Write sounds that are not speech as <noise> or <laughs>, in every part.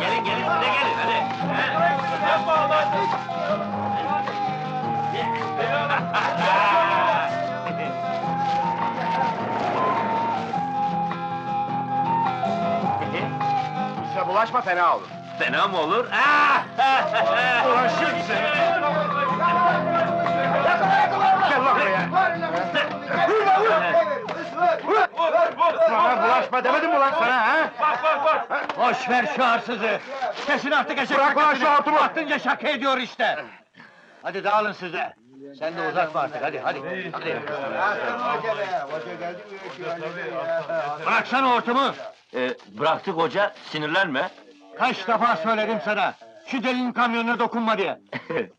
Gelin gelin size gelin hadi. İşe bulaşma fena olur. Fena mı olur? Ah! Uğraşır seni. <laughs> Bulaşma demedim mi lan sana ha? Boş ver şu arsızı. Kesin artık eşek Bırak lan şu hortumu. Aklınca şaka ediyor işte. Hadi dağılın size. Sen de uzatma artık hadi hadi. hadi. Bıraksana hortumu. Ee, bıraktık hoca, sinirlenme. Kaç defa söyledim sana. Şu delinin kamyonuna dokunma diye. <laughs>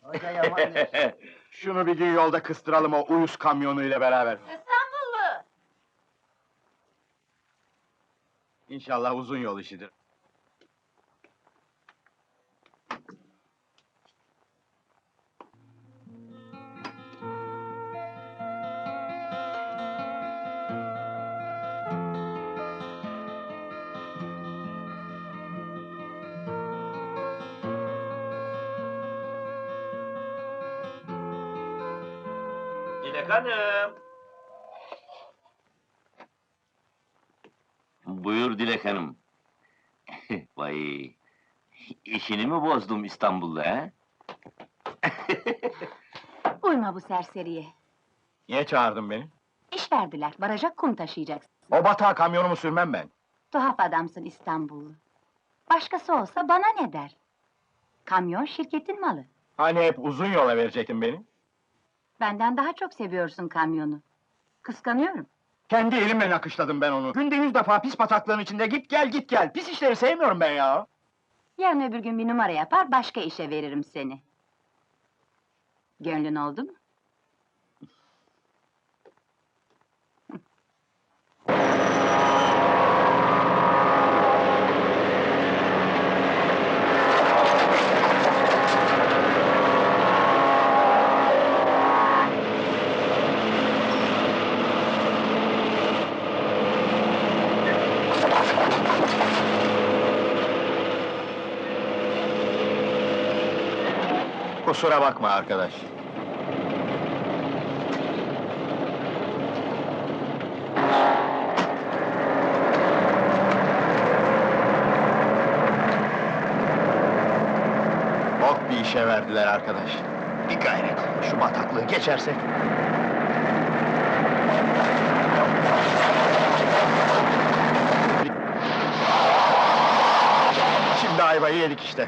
<laughs> Şunu bir gün yolda kıstıralım o uyuz kamyonuyla beraber. İnşallah uzun yol işidir. Dilek Hanım. Buyur Dilek Hanım. <laughs> Vay, işini mi bozdum İstanbul'da he? <laughs> Uyma bu serseriye. Niye çağırdın beni? İş verdiler, baraja kum taşıyacaksın. O batağa kamyonumu sürmem ben. Tuhaf adamsın İstanbullu. Başkası olsa bana ne der? Kamyon şirketin malı. Hani hep uzun yola verecektin beni? Benden daha çok seviyorsun kamyonu. Kıskanıyorum. Kendi elimle nakışladım ben onu. Günde yüz defa pis bataklığın içinde git gel git gel. Pis işleri sevmiyorum ben ya. Yarın öbür gün bir numara yapar, başka işe veririm seni. Gönlün oldu mu? Kusura bakma arkadaş. Bok bir işe verdiler arkadaş. Bir gayret, şu bataklığı geçersek. Şimdi ayvayı yedik işte.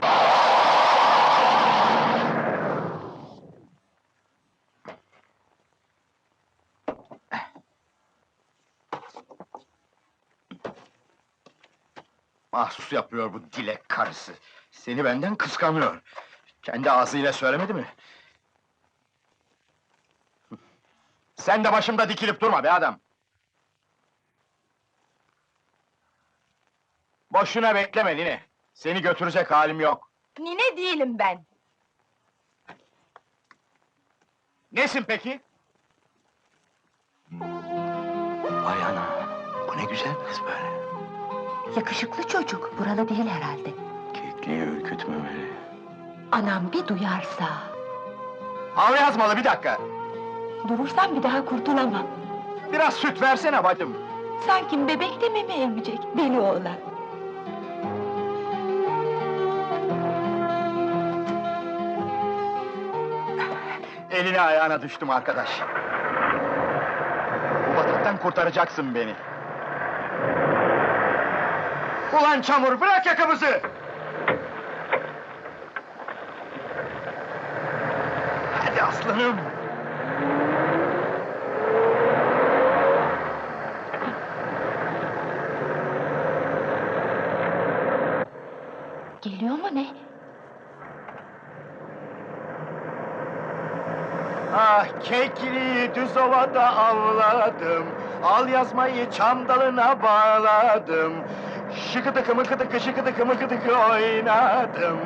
Mahsus yapıyor bu dilek karısı. Seni benden kıskanıyor. Kendi ağzıyla söylemedi mi? Sen de başımda dikilip durma be adam. Boşuna bekleme Nine. Seni götürecek halim yok. Nine değilim ben. Nesin peki? Vay ana, bu ne güzel kız böyle. Yakışıklı çocuk, buralı değil herhalde. Kekliği ürkütmemeli. Anam bir duyarsa... Al yazmalı bir dakika. Durursam bir daha kurtulamam. Biraz süt versene bacım. Sanki bebek de meme emecek, deli oğlan. Eline ayağına düştüm arkadaş. Bu bataktan kurtaracaksın beni. Ulan çamur bırak yakamızı! Hadi aslanım! Geliyor mu ne? Ah kekliği düz ovada avladım Al yazmayı çam dalına bağladım Şıkıdıkı mıkıdıkı şıkıdıkı mıkıdıkı oynadım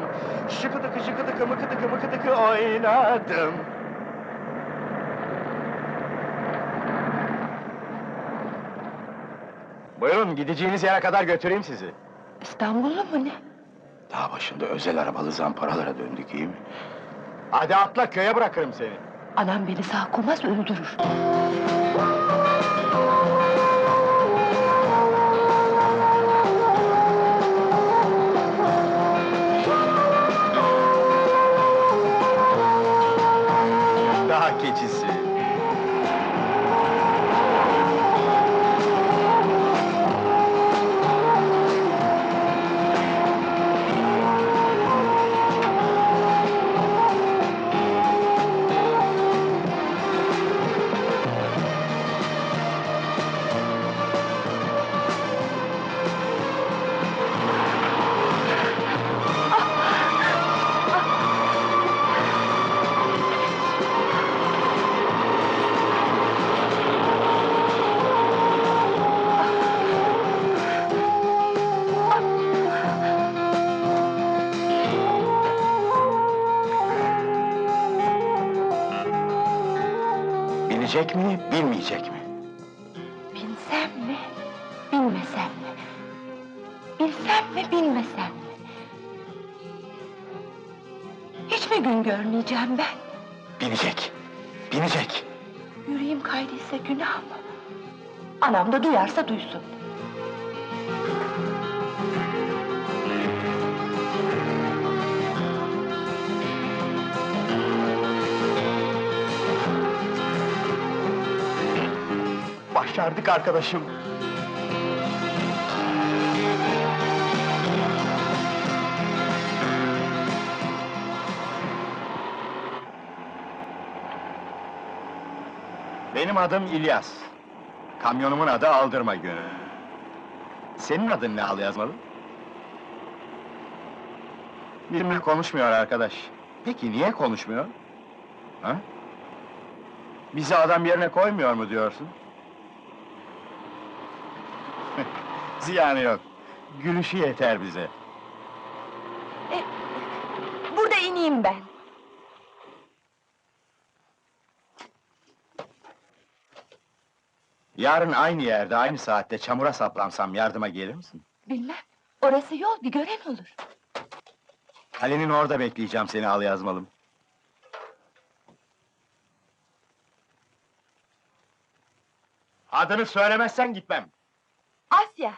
Şıkıdıkı şıkıdıkı mıkıdıkı mıkıdıkı oynadım Buyurun, gideceğiniz yere kadar götüreyim sizi. İstanbullu mu ne? Dağ başında özel arabalı zamparalara döndük, iyi mi? Hadi atla, köye bırakırım seni. Anam beni sağ koymaz öldürür. Bilecek mi, bilmeyecek mi? Bilsem mi, bilmesem mi? Bilsem mi, bilmesem mi? Hiç mi gün görmeyeceğim ben? Binecek, binecek. Yüreğim kaydıysa günah mı? Anam da duyarsa duysun. Başardık arkadaşım. Benim adım İlyas. Kamyonumun adı Aldırma Günü. Senin adın ne al yazmalı? Benimle konuşmuyor arkadaş. Peki niye konuşmuyor? Ha? Bizi adam yerine koymuyor mu diyorsun? <laughs> Ziyanı yok. Gülüşü yeter bize. Burada ineyim ben. Yarın aynı yerde, aynı saatte çamura saplansam yardıma gelir misin? Bilmem. Orası yol, bir gören olur. Kalenin orada bekleyeceğim seni al yazmalım. Adını söylemezsen gitmem. Asya.